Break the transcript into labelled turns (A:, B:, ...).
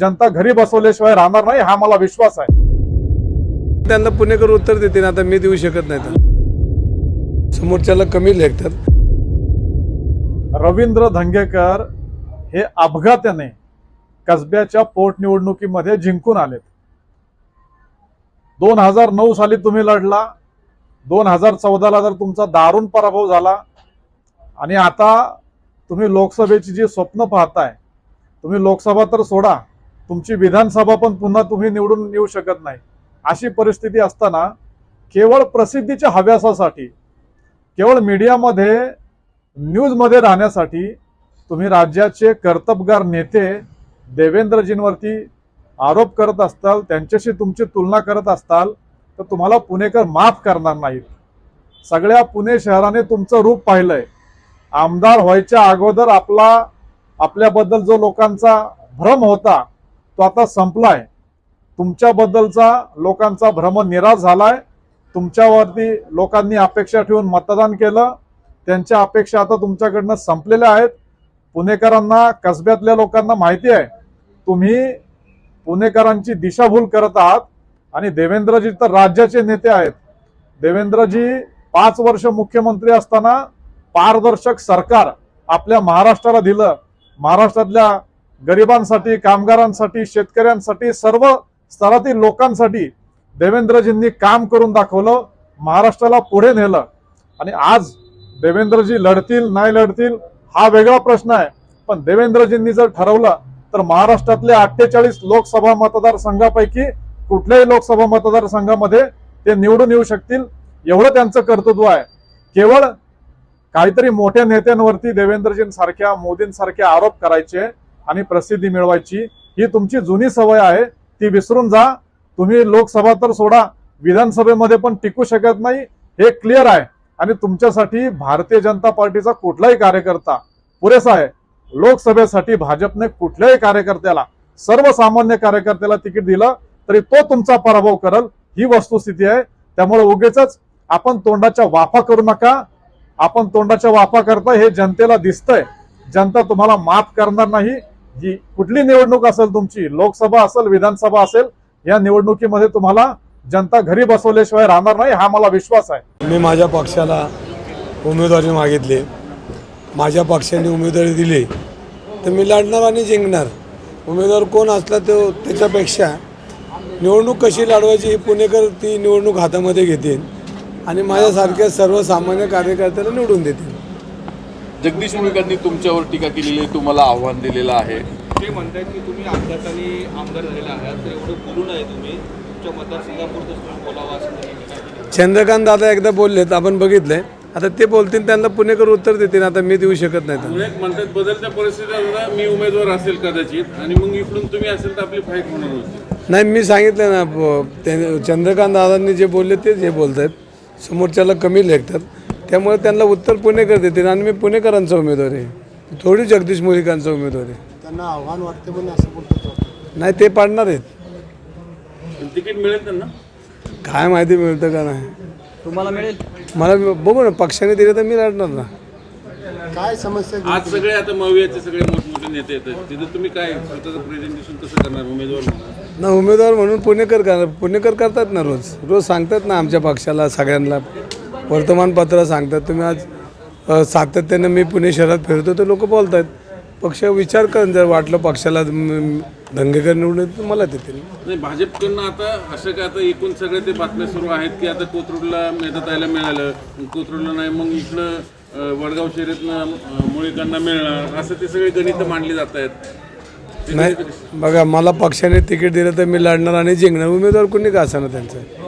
A: जनता घरी बसवल्याशिवाय राहणार नाही हा मला विश्वास आहे.
B: त्यांना पुणेकर उत्तर देतील आता मी देऊ शकत नाही समोरच्याला कमी लेखतात.
A: रवींद्र धंगेकर हे अपघाताने कसब्याच्या पोटनिवडणुकीमध्ये जिंकून आलेत. दोन हजार नऊ साली तुम्ही लढला दोन हजार चौदाला जर तुमचा दारुण पराभव झाला आणि आता तुम्ही लोकसभेची जी स्वप्न पाहताय तुम्ही लोकसभा तर सोडा तुमची विधानसभा पण पुन्हा तुम्ही निवडून येऊ शकत नाही. अशी परिस्थिती असताना केवळ प्रसिद्धीच्या हव्यासासाठी केवळ मीडियामध्ये न्यूजमध्ये राहण्यासाठी तुम्ही राज्याचे कर्तबगार नेते देवेंद्रजींवरती आरोप करत असताल त्यांच्याशी तुमची तुलना करत असताल तर तुम्हाला पुणेकर माफ करणार नाहीत. सगळ्या पुणे शहराने तुमचं रूप पाहिलंय. आमदार व्हायच्या अगोदर आपला आपल्याबद्दल जो लोकांचा भ्रम होता तो आता संपलाय. तुमच्याबद्दलचा लोकांचा भ्रम निराश झालाय. तुमच्यावरती लोकांनी अपेक्षा ठेवून मतदान केलं. त्यांच्या अपेक्षा आता तुमच्याकडनं संपलेल्या आहेत. पुणेकरांना कसब्यातल्या लोकांना माहिती आहे तुम्ही पुणेकरांची दिशाभूल करत आहात आणि देवेंद्रजी तर राज्याचे नेते आहेत. देवेंद्रजी पाच वर्ष मुख्यमंत्री असताना पारदर्शक सरकार आपल्या महाराष्ट्राला दिलं. महाराष्ट्रातल्या गरिबांसाठी कामगारांसाठी शेतकऱ्यांसाठी सर्व स्तरातील लोकांसाठी देवेंद्रजींनी काम करून दाखवलं महाराष्ट्राला पुढे नेलं. आणि आज देवेंद्रजी लढतील नाही लढतील हा वेगळा प्रश्न आहे. पण देवेंद्रजींनी जर ठरवलं तर महाराष्ट्रातले अठ्ठेचाळीस लोकसभा मतदारसंघापैकी कुठल्याही लोकसभा मतदारसंघामध्ये ते निवडून येऊ शकतील. एवढं त्यांचं कर्तृत्व आहे. केवळ काहीतरी मोठ्या नेत्यांवरती देवेंद्रजींसारख्या मोदींसारखे आरोप करायचे आणि प्रसिद्धी मिळवायची ही तुमची जुनी सवय आहे. ती विसरून जा. तुम्ही लोकसभा तर सोडा. विधानसभेमध्ये पण टिकू शकत नाही. हे क्लिअर आहे. आणि तुमच्यासाठी भारतीय जनता पार्टीचा कुठलाही कार्यकर्ता पुरेसा आहे. लोकसभेसाठी भाजपने कुठल्याही कार्यकर्त्याला सर्वसामान्य कार्यकर्त्याला तिकीट दिलं तरी तो तुमचा पराभव करल. ही वस्तुस्थिती आहे. त्यामुळे उगेच आपण तोंडाच्या वाफा करू नका. आपण तोंडाच्या वाफा करता हे जनतेला दिसतंय. जनता तुम्हाला माफ करणार नाही. जी कुठली निवडणूक असेल तुमची लोकसभा असेल विधानसभा असेल या निवडणुकीमध्ये तुम्हाला जनता घरी बसवल्याशिवाय राहणार नाही हा मला विश्वास आहे.
B: मी माझ्या पक्षाला उमेदवारी मागितली. माझ्या पक्षाने उमेदवारी दिली तर मी लढणार आणि जिंकणार. उमेदवार कोण असला तो त्याच्यापेक्षा निवडणूक कशी लढवायची ही पुणेकर ती निवडणूक हातामध्ये घेतील आणि माझ्यासारख्या सर्वसामान्य कार्यकर्त्याला निवडून देतील.
C: जगदीश मुळीकांनी तुमच्यावर टीका केलेली आहे तुम्हाला आव्हान दिलेलं आहे.
D: ते म्हणतात की तुम्ही अपघाताने आमदार झालेला आहात तर एवढं बोलू नये तुम्ही. तुमच्या मतदारसंघापुरतच तुम्ही बोलावं असं केली
B: चंद्रकांत दादा एकदा बोललेत आपण बघितलंय. आता ते बोलतील त्यांना पुणेकर उत्तर देतील आता मी देऊ शकत नाही
E: म्हणतात बदलत्या परिस्थितीला मी उमेदवार असेल कदाचित आणि मग इकडून तुम्ही असेल तर आपली फाईट होणार होती.
B: नाही मी सांगितलं ना ते चंद्रकांत दादांनी जे बोलले तेच हे बोलत आहेत समोरच्याला कमी लेखतात. त्यामुळे त्यांना उत्तर पुणेकर देतील आणि मी पुणेकरांचा उमेदवार आहे. थोडी जगदीश मुळीकांचा उमेदवार आहे.
F: त्यांना आव्हान वाटते पण असं बोलतो
B: नाही ते पाडणार आहेत.
E: तिकीट मिळेल त्यांना?
B: काय माहिती मिळतं का नाही.
D: तुम्हाला मिळेल?
B: मला बघू ना पक्षाने दिले तर मी लढणार ना.
F: काय समस्या
E: आज सगळे आता मवियाचे सगळे मोठमोठे नेते येतात. तिथं तुम्ही काय स्वतःचं प्रेझेंटेशन कसं करणार? उमेदवार म्हणून?
B: ना उमेदवार म्हणून पुणेकर करणार पुणेकर करतात ना रोज. रोज सांगतात ना आमच्या पक्षाला सगळ्यांना. वर्तमानपत्र सांगतात. तुम्ही आज सातत्यानं मी पुणे शहरात फिरतो तर लोक बोलत आहेत पक्ष विचार कर जर वाटलं पक्षाला दंगेकर निवडून तर मला देतील.
E: नाही भाजपकडनं आता असं काय आता एकूण सगळे ते बातम्या सुरू आहेत की आता कोथरूडला मेधतायला मिळालं कोथरूडला नाही मग इकडं वडगाव शहरातनं मुळीकांना मिळणार असं ते सगळे गणित मांडली जात आहेत
B: नाही बघा मला पक्षाने तिकीट दिलं तर मी लढणार आणि जिंकणार. उमेदवार कोणी का असणार त्यांचं?